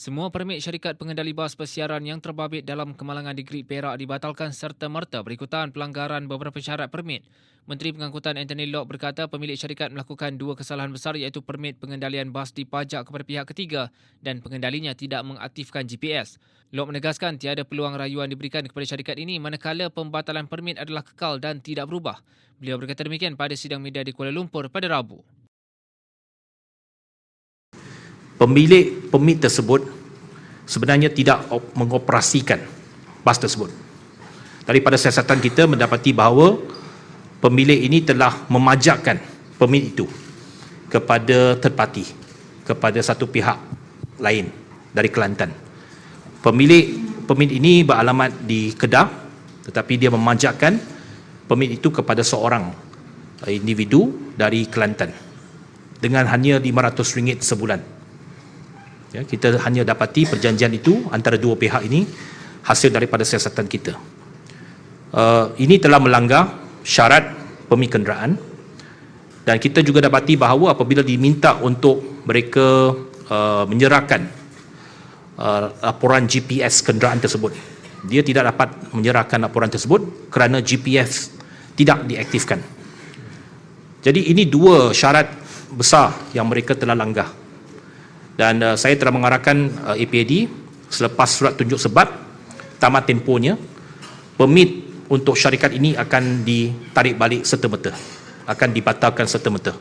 Semua permit syarikat pengendali bas persiaran yang terbabit dalam kemalangan di Grid Perak dibatalkan serta-merta berikutan pelanggaran beberapa syarat permit. Menteri Pengangkutan Anthony Locke berkata pemilik syarikat melakukan dua kesalahan besar iaitu permit pengendalian bas dipajak kepada pihak ketiga dan pengendalinya tidak mengaktifkan GPS. Locke menegaskan tiada peluang rayuan diberikan kepada syarikat ini manakala pembatalan permit adalah kekal dan tidak berubah. Beliau berkata demikian pada sidang media di Kuala Lumpur pada Rabu. Pemilik permit tersebut sebenarnya tidak op- mengoperasikan bas tersebut. Daripada siasatan kita mendapati bahawa pemilik ini telah memajakkan permit itu kepada third party, kepada satu pihak lain dari Kelantan. Pemilik permit ini beralamat di Kedah tetapi dia memajakkan permit itu kepada seorang eh, individu dari Kelantan dengan hanya RM500 sebulan. Ya, kita hanya dapati perjanjian itu antara dua pihak ini hasil daripada siasatan kita. Uh, ini telah melanggar syarat permit kenderaan dan kita juga dapati bahawa apabila diminta untuk mereka uh, menyerahkan uh, laporan GPS kenderaan tersebut, dia tidak dapat menyerahkan laporan tersebut kerana GPS tidak diaktifkan. Jadi ini dua syarat besar yang mereka telah langgar dan uh, saya telah mengarahkan uh, APAD selepas surat tunjuk sebab tamat tempohnya permit untuk syarikat ini akan ditarik balik serta-merta. Akan dibatalkan serta-merta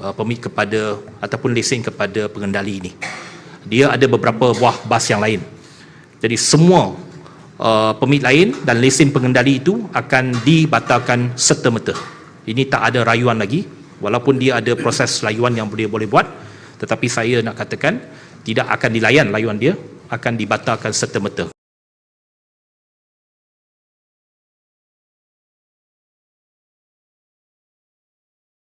uh, permit kepada ataupun lesen kepada pengendali ini. Dia ada beberapa buah bas yang lain. Jadi semua uh, permit lain dan lesen pengendali itu akan dibatalkan serta-merta. Ini tak ada rayuan lagi. Walaupun dia ada proses rayuan yang boleh boleh buat tetapi saya nak katakan tidak akan dilayan layuan dia akan dibatalkan serta-merta